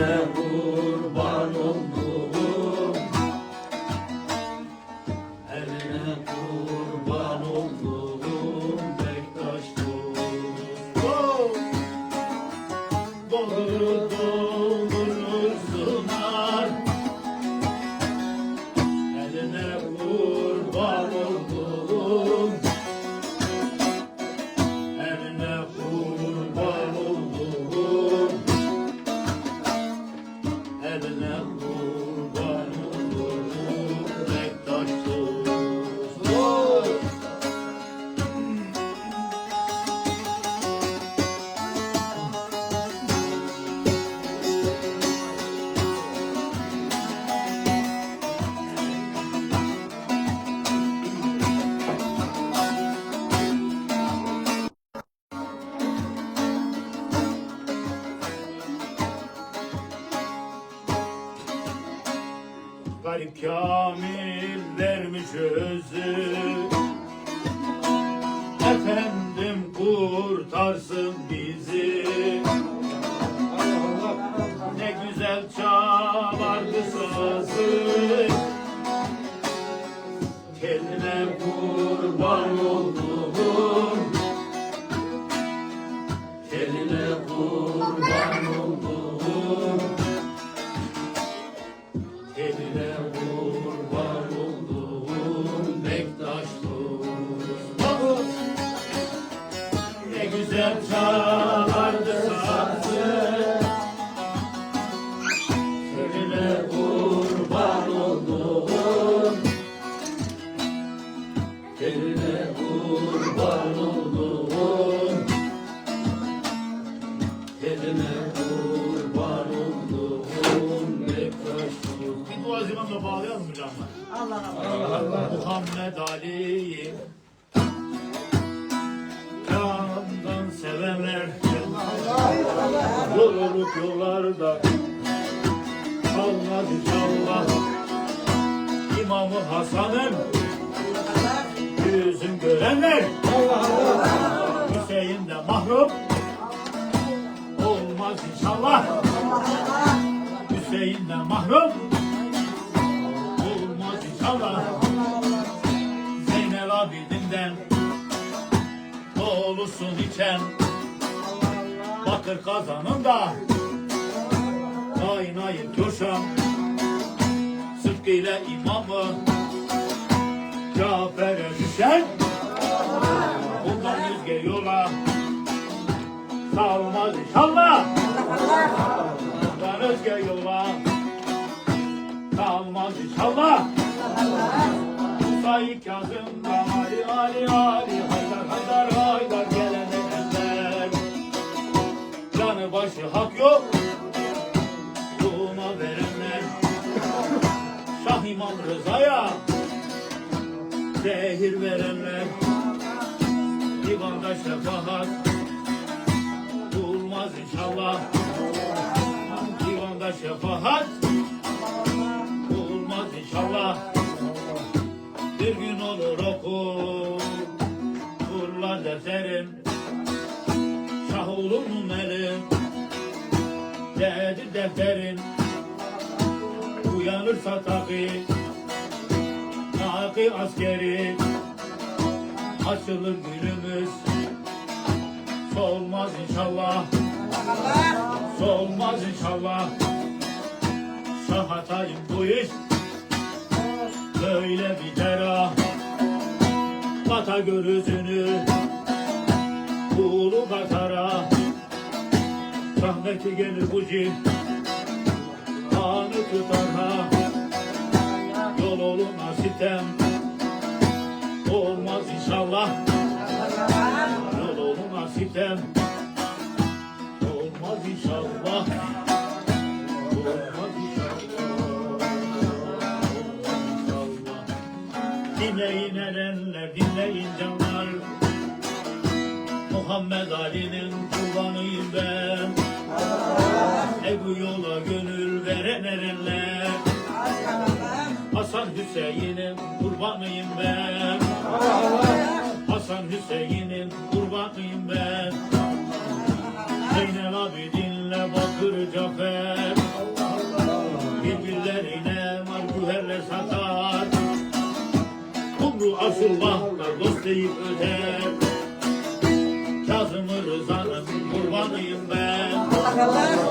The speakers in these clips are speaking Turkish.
Eline Garip Kamil vermiş özü. Efendim kurtarsın bizi. Ne güzel çalardı sazı Teline kurban oldum güzel çalardı sazı Eline kurban oldum. Eline kurban oldum. Eline kurban oldum. Bektaş dost Bir dua zimanla bağlayalım mı canlar? Allah Allah. Muhammed Ali Yolculuk yollarda Kalmaz inşallah. İmamı Hasan'ın Yüzün görenler. Hüseyin de mahrum Olmaz inşallah. Hüseyin de mahrum Olmaz inşallah. Zeynel Abidin'den Doğulusun içen Bakır kazanında. Kaynayıp coşan. Sıdkı ile imamı. Cafer'e düşen. Bundan yüzge yola Salmaz inşallah. Bundan özge yola Salmaz inşallah. Musa-i Kazım'da Ali Ali Ali Haydar Haydar Haydar Canı başı hak yok. Ruhuna verenler Şah İmam Rıza'ya Zehir verenler. Divanda şefaat Bulmaz inşallah. Divanda şefaat Uyanırsa tabi Naki askeri. Açılır günümüz Solmaz inşallah. Solmaz inşallah. Şah bu iş Böyle biter ah Kata görüzünü Ulu katara Rahmeti gelir bu cin sitem Olmaz inşallah. Yol oluna Olmaz inşallah. Olmaz inşallah. Dinleyin erenler, dinleyin canlar. Muhammed Ali'nin kurbanıyım ben. E bu yola gönül veren erenler Hasan Hüseyin'im kurbanıyım ben. Hasan Hüseyin'im kurbanıyım ben. Zeynel Abidin'le Bakır Cafer. Birbirlerine marguherle satar. Kumru Asulbah'la dost deyip öder. Kazım Rıza'nın kurbanıyım ben. Allah.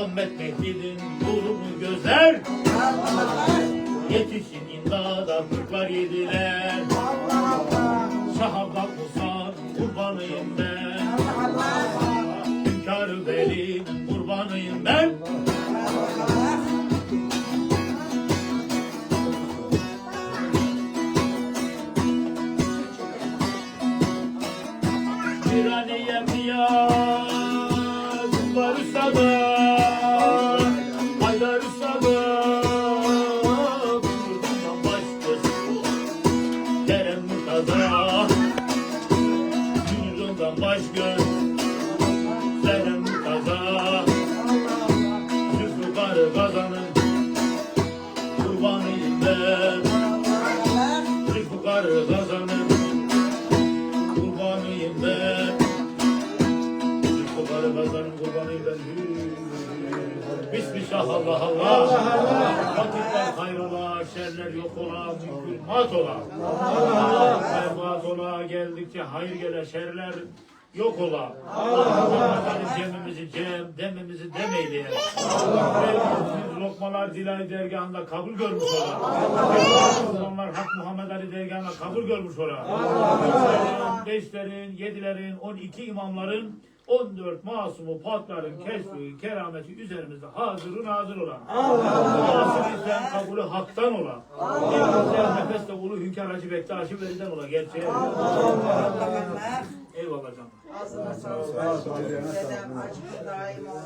Muhammed Mehdi'nin durumu gözler. Yetişin imdada kırklar yediler Bismillah Allah. Allah Vakitler hayrola Şerler yok ola Mükülmat ola. Berbat ola Geldikçe hayır gele Şerler yok ola. Allah'ın cemimizi cem Demimizi demeyle Verdiğimiz lokmalar Dilay dergahında kabul görmüş ola. Onlar Hak Muhammed Ali dergahında kabul görmüş ola. Üçlerin, beşlerin, yedilerin, on iki imamların 14 masumu patların keşfi, kerameti üzerimizde hazırın hazır olan. Allah bizden kabulü haktan olan. Elimizden nefeste ulu Hünkar Hacı Bektaş'ı veriden olan. Gerçeğe. Eyvallah canım. Ağzına sağlık. Dedem açık daim olsun.